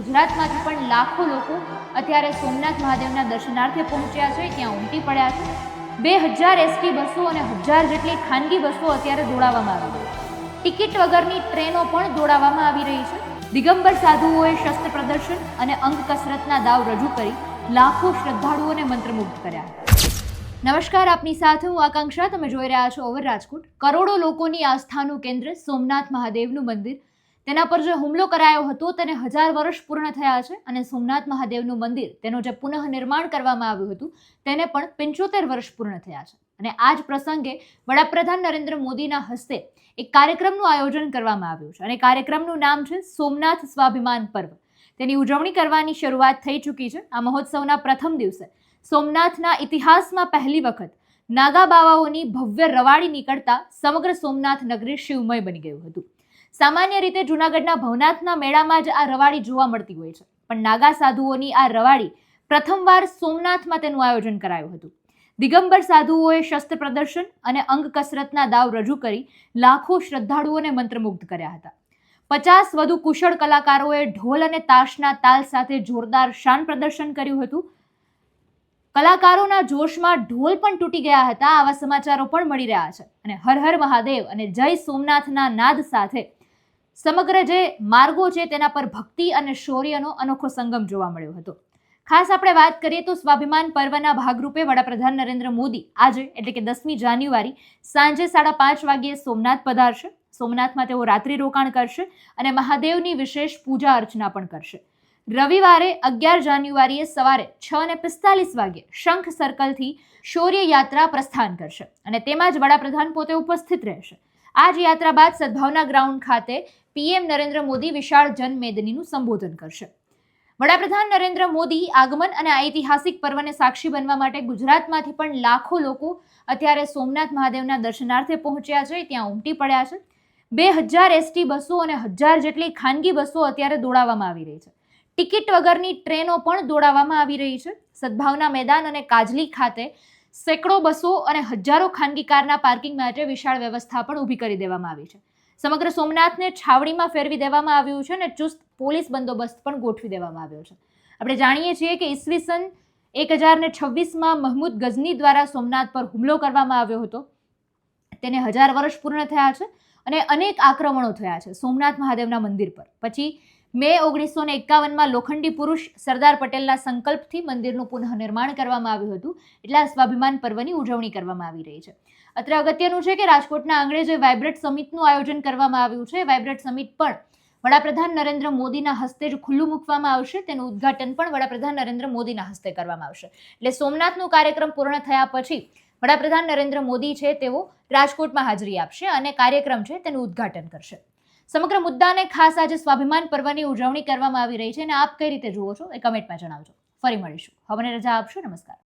ગુજરાતમાંથી પણ લાખો લોકો અત્યારે સોમનાથ મહાદેવના દર્શનાર્થે પહોંચ્યા છે, ત્યાં ઉમટી પડ્યા છે. બે હજાર એસટી બસો અને હજાર જેટલી ખાનગી બસો અત્યારે દોડાવવામાં આવી છે. ટિકિટ વગરની ટ્રેનો પણ દોડાવવામાં આવી રહી છે. દિગંબર સાધુઓએ શસ્ત્ર પ્રદર્શન અને અંગ કસરતના દાવ રજૂ કરી લાખો શ્રદ્ધાળુઓને મંત્રમુગ્ધ કર્યા. નમસ્કાર આપની સાથે હું આકાંક્ષા. તમે જોઈ રહ્યા છો ઓવર રાજકોટ. કરોડો લોકોની આસ્થાનું કેન્દ્ર સોમનાથ મહાદેવનું મંદિર. તેના પર જે હુમલો કરાયો હતો તેને હજાર વર્ષ પૂર્ણ થયા છે અને સોમનાથ મહાદેવનું મંદિર, તેનું જે પુનઃ નિર્માણ કરવામાં આવ્યું હતું, તેને પણ પંચોતેર વર્ષ પૂર્ણ થયા છે. અને આ જ પ્રસંગે વડાપ્રધાન નરેન્દ્ર મોદીના હસ્તે એક કાર્યક્રમનું આયોજન કરવામાં આવ્યું છે. અને કાર્યક્રમનું નામ છે સોમનાથ સ્વાભિમાન પર્વ. તેની ઉજવણી કરવાની શરૂઆત થઈ ચૂકી છે. આ મહોત્સવના પ્રથમ દિવસે સોમનાથના ઇતિહાસમાં પહેલી વખત નાગા બાવાઓની ભવ્ય રવાડી નીકળતા સમગ્ર સોમનાથ નગરી શિવમય બની ગયું હતું. સામાન્ય રીતે જૂનાગઢના ભવનાથના મેળામાં જ આ રવાડી જોવા મળતી હોય છે. પણ નાગા સાધુઓની આ રવાડી પ્રથમવાર સોમનાથમાં તેનું આયોજન કરાયું હતું. દિગંબર સાધુઓએ શસ્ત્ર પ્રદર્શન અને અંગ કસરતના દાવ રજૂ કરી લાખો શ્રદ્ધાળુઓને મંત્રમુગ્ધ કર્યા હતા. પચાસ વધુ કુશળ કલાકારોએ ઢોલ અને તાશના તાલ સાથે જોરદાર શાન પ્રદર્શન કર્યું હતું. કલાકારોના જોશમાં ઢોલ પણ તૂટી ગયા હતા. આવા સમાચારો પણ મળી રહ્યા છે. અને હર હર મહાદેવ અને જય સોમનાથના નાદ સાથે સમગ્ર જે માર્ગો છે તેના પર ભક્તિ અને શૌર્યનો અનોખો સંગમ જોવા મળ્યો હતો. ખાસ આપણે વાત કરીએ તો સ્વાભિમાન પર્વના ભાગરૂપે વડાપ્રધાન નરેન્દ્ર મોદી આજે એટલે કે દસમી જાન્યુઆરી સાંજે સાડા પાંચ વાગ્યે સોમનાથ પધારશે. સોમનાથમાં તેઓ રાત્રિ રોકાણ કરશે અને મહાદેવની વિશેષ પૂજા અર્ચના પણ કરશે. રવિવારે અગિયાર જાન્યુઆરીએ સવારે છ અને પિસ્તાલીસ વાગ્યે શંખ સર્કલથી શૌર્ય યાત્રા પ્રસ્થાન કરશે અને તેમાં જ વડાપ્રધાન પોતે ઉપસ્થિત રહેશે. આ જ યાત્રા બાદ સદભાવના ગ્રાઉન્ડ ખાતે પીએમ નરેન્દ્ર મોદી વિશાળ જનમેદનીનું સંબોધન કરશે. વડાપ્રધાન નરેન્દ્ર મોદી આગમન અને ઐતિહાસિક પર્વને સાક્ષી બનવા માટે ગુજરાતમાંથી પણ લાખો લોકો અત્યારે સોમનાથ મહાદેવના દર્શનાર્થે પહોંચ્યા છે. ત્યાં ઉમટી પડ્યા છે. બે હજાર એસટી બસો અને હજાર જેટલી ખાનગી બસો અત્યારે દોડાવવામાં આવી રહી છે. ટિકિટ વગરની ટ્રેનો પણ દોડાવવામાં આવી રહી છે. સદભાવના મેદાન અને કાજલી ખાતે સેંકડો બસો અને હજારો ખાનગી કારના પાર્કિંગ માટે વિશાળ વ્યવસ્થા પણ ઊભી કરી દેવામાં આવી છે. સમગ્ર સોમનાથને છાવણીમાં ફેરવી દેવામાં આવ્યું છે અને ચુસ્ત પોલીસ બંદોબસ્ત પણ ગોઠવી દેવામાં આવ્યો છે. આપણે જાણીએ છીએ કે ઈસવીસન એક હજાર ને છવ્વીસમાં મહમૂદ ગઝની દ્વારા સોમનાથ પર હુમલો કરવામાં આવ્યો હતો. તેને હજાર વર્ષ પૂર્ણ થયા છે અને અનેક આક્રમણો થયા છે સોમનાથ મહાદેવના મંદિર પર. પછી મે ઓગણીસો ને એકાવનમાં લોખંડી પુરુષ સરદાર પટેલના સંકલ્પથી મંદિરનું પુનઃનિર્માણ કરવામાં આવ્યું હતું. એટલે સ્વાભિમાન પર્વની ઉજવણી કરવામાં આવી રહી છે. અત્રે અગત્યનું છે કે રાજકોટના આંગણે જે વાઇબ્રેટ સમિટનું આયોજન કરવામાં આવ્યું છે. વાઇબ્રેટ સમિટ પણ વડાપ્રધાન નરેન્દ્ર મોદીના હસ્તે જ ખુલ્લું મૂકવામાં આવશે. તેનું ઉદ્ઘાટન પણ વડાપ્રધાન નરેન્દ્ર મોદીના હસ્તે કરવામાં આવશે. એટલે સોમનાથનું કાર્યક્રમ પૂર્ણ થયા પછી વડાપ્રધાન નરેન્દ્ર મોદી છે તેઓ રાજકોટમાં હાજરી આપશે અને કાર્યક્રમ છે તેનું ઉદ્ઘાટન કરશે. સમગ્ર મુદ્દાને ખાસ આજે સ્વાભિમાન પર્વની ઉજવણી કરવામાં આવી રહી છે અને આપ કઈ રીતે જુઓ છો એ કમેન્ટમાં જણાવજો. ફરી મળીશું. હવે રજા આપશો. નમસ્કાર.